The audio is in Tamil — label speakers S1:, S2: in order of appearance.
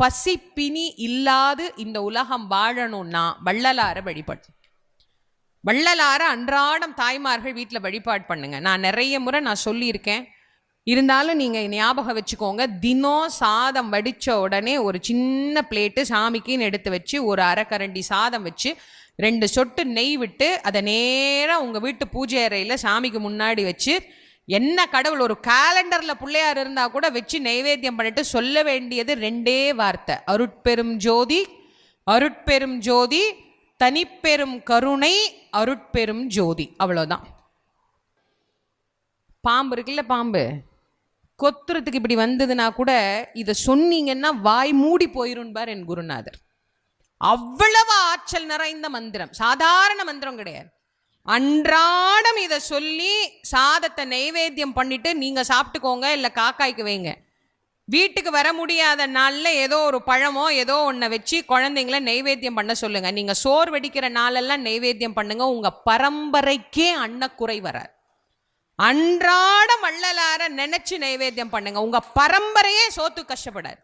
S1: பசி பிணி இல்லாது இந்த உலகம் வாழணும்னா வள்ளலார வழிபாடு. வள்ளலார அன்றாடம் தாய்மார்கள் வீட்டில் வழிபாடு பண்ணுங்க. நான் நிறைய முறை நான் சொல்லியிருக்கேன். இருந்தாலும் நீங்கள் ஞாபகம் வச்சுக்கோங்க தினம் சாதம் வடித்த உடனே ஒரு சின்ன பிளேட்டு சாமிக்குன்னு எடுத்து வச்சு ஒரு அரைக்கரண்டி சாதம் வச்சு ரெண்டு சொட்டு நெய் விட்டு அதை நேராக உங்கள் வீட்டு பூஜை அறையில் சாமிக்கு முன்னாடி வச்சு என்ன கடவுள் ஒரு கேலண்டரில் பிள்ளையார் இருந்தால் கூட வச்சு நைவேத்தியம் பண்ணிட்டு சொல்ல வேண்டியது ரெண்டே வார்த்தை. அருட்பெரும் ஜோதி அருட்பெரும் ஜோதி தனிப்பெரும் கருணை அருட்பெரும் ஜோதி. அவ்வளோதான் பாம்பு இருக்குல்ல பாம்பு? கொத்துறதுக்கு இப்படி வந்ததுன்னா கூட இதை சொன்னீங்கன்னா வாய் மூடி போயிரும்பார் என் குருநாதர். அவ்வளவு ஆற்றல் நிறைந்த மந்திரம். சாதாரண மந்திரம் கிடையாது. அன்றாடம் இதை சொல்லி சாதத்தை நைவேத்தியம் பண்ணிட்டு நீங்க சாப்பிட்டுக்கோங்க இல்லை காக்காய்க்கு வைங்க. வீட்டுக்கு வர முடியாத நாளில் ஏதோ ஒரு பழமோ ஏதோ ஒன்றை வச்சு குழந்தைங்கள நைவேத்தியம் பண்ண சொல்லுங்கள் நீங்கள் சோர் வெடிக்கிற நாளெல்லாம் நைவேத்தியம் பண்ணுங்கள் உங்கள் பரம்பரைக்கே அன்னக்குறை வராது. அன்றாடம் வள்ளலார நினச்சி நைவேத்தியம் பண்ணுங்கள் உங்கள் பரம்பரையே சோத்து கஷ்டப்படாது.